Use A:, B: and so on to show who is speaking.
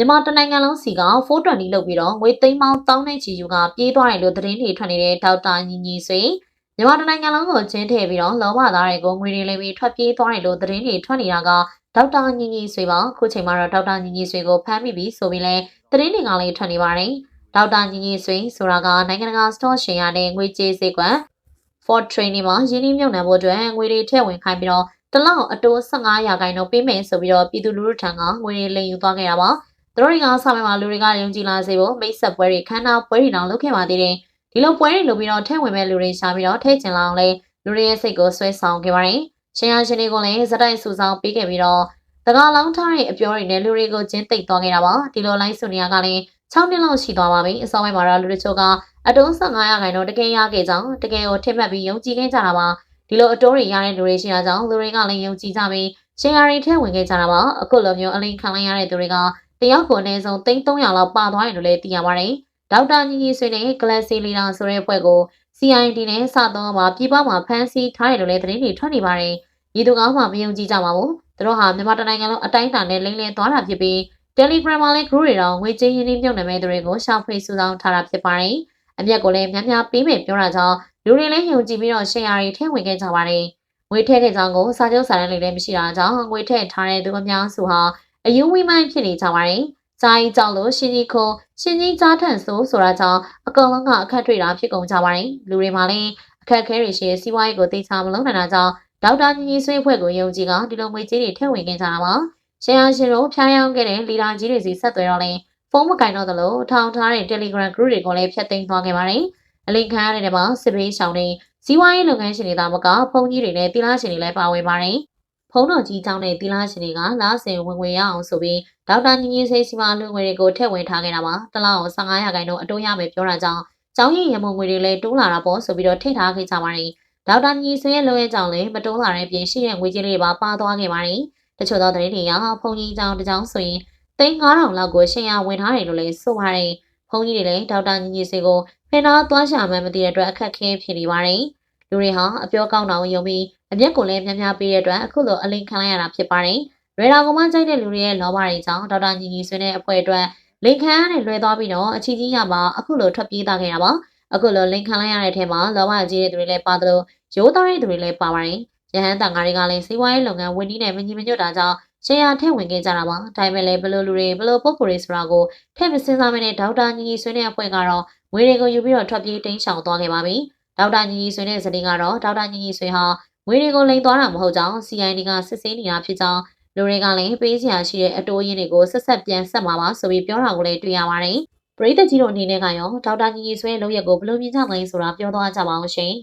A: မြန်မာတနိုင်ငံလုံးစီက420လောက်ပြီးတော့ငွေသိန်းပေါင်းတောင်းနဲ့ချီယူကပြေးသွားတယ်လို့သတင်းတွေထွက်နေတဲ့ဒေါက်တာညီညီဆွေမြန်မာတနိုင်ငံလုံးကိုကျင်းထည့်ပြီးတော့လောဘသားတွေကိုငွေတွေလေးပြီးထွက်ပြေးသွားတယ်လို့သတင်းတွေထွက်နေတာကဒေါက်တာညီညီဆွေပါခုချိန်မှာတော့ဒေါက်တာညီညီဆွေကိုဖမ်းမိပြီဆိုပြီးလဲသတင်းတွေကလည်းထွက်နေပါတယ်ဒေါက်တာညီညီဆွေဆိုတာကနိုင်ငံတကာစတော့ရှင်ရတဲ့ငွေကြေးစေကွက် for training မှာရင်းနှီးမြှုပ်နှံဖို့အတွက်ငွေတွေထည့်ဝင်ခိုင်းပြီးတော့တလောက်အတိုး15ရာခိုင်နှုန်းပေးမယ်ဆိုပြီးတော့ပြည်သူလူထုထံကငွေတွေလိမ်ယူသွားခဲ့တာပါ။ သူတို့တွေကဆောင်းမှာလူတွေကယုံကြည်လာစေဖို့မိတ်ဆက်ပွဲတွေခန်းနာပွဲတွေတောင်လုပ်ခဲ့ပါသေးတယ်။ဒီလိုပွဲတွေလုပ်ပြီးတော့ထည့်ဝင်မဲ့လူတွေရှာပြီးတော့ထည့်ကျင်လာအောင်လဲလူတွေရဲ့စိတ်ကိုဆွဲဆောင်ခဲ့ပါတယ်။ရှင်ရရှင်တွေကိုလည်းဇက်တိုက်စုဆောင်ပေးခဲ့ပြီးတော့တကားလောင်းထားတဲ့အပြောတွေနဲ့လူတွေကိုချင်းသိပ်သွားခဲ့တာပါ။ဒီလိုလိုက်စုနေရကလည်း6နှစ်လောက်ရှိသွားပါပြီ။အစောပိုင်းမှာတော့လူတချို့ကအတုံး15ရာခိုင်နှုန်းတကယ်ရခဲ့ကြောင်းတကယ်ကိုထိမှတ်ပြီးယုံကြည်ခဲ့ကြတာပါဒီလိုအတိုးတွေရတဲ့လူတွေရှိတာကြောင့်လူတွေကလည်းယုံကြည်ကြပြီးရှယ်ယာတွေထည့်ဝင်ခဲ့ကြတာပါအခုလိုမျိုးအလိန်ခံလိုက်ရတဲ့သူတွေက တယောက်ကိုအနည်းဆုံး300လောက်ပါသွားတယ်လို့လည်းသိရပါတယ်ဒေါက်တာညီညီဆွေနဲ့ဂလက်စီလီတာဆိုတဲ့အဖွဲ့ကို CID နဲ့စတော့မှာပြည်ပမှာဖမ်းဆီးထားတယ်လို့လည်းသတင်းတွေထွက်နေပါတယ်ဤသူကောင်းမှမယုံကြည်ကြပါဘူးသူတို့ဟာမြန်မာတိုင်းနိုင်ငံလုံးအတိုင်းအတာနဲ့လိမ့်လည်သွားတာဖြစ်ပြီး Telegram မှာလည်း group တွေတော့ငွေကြေးရင်းနှီးမြှုပ်နှံမဲ့သူတွေကိုရှာဖွေစုဆောင်းထားတာဖြစ်ပါတယ်အမျက်ကိုလည်းများများပေးမယ်ပြောတာကြောင့်လူတွေလည်းယုံကြည်ပြီးတော့ရှယ်ယာတွေထည့်ဝင်ခဲ့ကြပါတယ်။ငွေထည့်တဲ့ကြောင့်ကိုစာချုပ်စာတမ်းတွေလည်းမရှိတာကြောင့်ငွေထည့်ထားတဲ့သူအများစုဟာ အယူဝိမိုင်းဖြစ်နေကြပါတယ်။ဂျာကြီးကြောင့်လို့ရှင်ကြီးခုံရှင်ကြီးကြားထန်ဆိုဆိုတာကြောင့်အကောင်လုံးကအခက်တွေ့တာဖြစ်ကုန်ကြပါတယ်။လူတွေမှာလည်းအခက်ခဲတွေရှိစီးပွားရေးကိုသိချမလုံးနိုင်တာကြောင့်ဒေါက်တာညီညီဆွေးဖွဲ့ကိုယုံကြည်ကဒီလိုငွေကြေးတွေထည့်ဝင်ခဲ့ကြတာပါ။ရှယ်ယာရှင်တို့ဖျားယောင်းခဲ့တဲ့လီဒါကြီးတွေစီဆက်သွယ်တော့လဲဖုန်းမကင်တော့သလိုထောင်ထားတဲ့ Telegram group တွေကိုလည်းဖျက်သိမ်းသွားခဲ့ပါတယ်။အလိန်ခံရတဲ့နေမှာစစ်ဘေးရှောင်တွေစီးပွားရေးလုပ်ငန်းရှင်တွေသာမကဖုန်းကြီးတွေနဲ့တီလာရှင်တွေလည်းပါဝင်ပါတယ်။ ဖုန်းတော်ကြီးကျောင်းနဲ့တီလာရှင်တွေကလာဆင်ဝင်ငွေရအောင်ဆိုပြီးဒေါက်တာညီညီစိတ်စီမလူငွေတွေကိုထည့်ဝင်ထားခဲ့တာပါ။တလောက်15ရာခိုင်နှုန်းအတိုးရမယ်ပြောတာကြောင့်ကျောင်းရည်ရမုံငွေတွေလည်းတိုးလာတာပေါ့ဆိုပြီးတော့ထည့်ထားခဲ့ကြပါတယ်။ဒေါက်တာညီဆွေရဲ့လိုရဲ့ကြောင့်လည်းမတိုးလာတဲ့ပြင်ရှိတဲ့ငွေကြေးတွေပါပါသွားခဲ့ပါတယ်။တချို့သောသတင်းတွေကဖုန်းကြီးကျောင်းတစ်ကျောင်းဆိုရင်သိန်း9000လောက်ကိုရှင်းရဝင်ထားတယ်လို့လည်းဆိုပါတယ်။ဘုန်းကြီးတွေလည်းဒေါက်တာညီညီစေကိုဖင်နာသွားရှာမှန်းမသိတဲ့အတွက်အခက်ခဲဖြစ်နေပါတယ်။ လူတွေဟာအပြောကောင်းတောင်ယုံပြီးအမျက်ကိုလည်းများများပေးတဲ့အတွက်အခုလိုအလိန်ခံလိုက်ရတာဖြစ်ပါတယ်။ရေဒါကမှကြိုက်တဲ့လူတွေရဲ့လောဘတွေကြောင့်ဒေါက်တာညီညီဆွေနဲ့အဖွဲ့အတွက်လိန်ခံရတဲ့လွဲသွားပြီးတော့အချီကြီးရမှာအခုလိုထွက်ပြေးသွားခဲ့တာပါ။အခုလိုလိန်ခံလိုက်ရတဲ့အထက်မှာလောဘကြီးတဲ့သူတွေလည်းပါသလိုရိုးသားတဲ့သူတွေလည်းပါပါတယ်။ရဟန်းတန်ဃာတွေကလည်းစီးပွားရေးလုပ်ငန်းဝန်ကြီးနဲ့မညီမညွတ်တာကြောင့်ရှယ်ယာထည့်ဝင်ခဲ့ကြတာပါ။ဒါပေမဲ့လည်းဘလို့လူတွေဘလို့ပုံကိုယ်တွေဆိုတာကိုထည့်မစင်စားမနဲ့ဒေါက်တာညီညီဆွေနဲ့အဖွဲ့ကတော့ငွေတွေကိုယူပြီးတော့ထွက်ပြေးတိမ်းရှောင်သွားခဲ့ပါပြီ။ ဒေါက်တာညီညီဆွေနဲ့ဇနီးကတော့ဒေါက်တာညီညီဆွေဟာငွေတွေကိုလိမ်သွားတာမဟုတ်ကြောင်း CID ကစစ်ဆေးနေတာဖြစ်ကြောင်းလူတွေကလည်းပေးစရာရှိတဲ့အတိုးရင်းတွေကိုဆက်ဆက်ပြန်ဆက်မှာပါဆိုပြီးပြောတာကိုလည်းတွေ့ရပါတယ်။ပရိသတ်ကြီးတို့အနေနဲ့ကရောဒေါက်တာညီညီဆွေရဲ့လုပ်ရက်ကိုဘယ်လိုမြင်ကြမလဲဆိုတာပြောသွားကြပါအောင်ရှင်။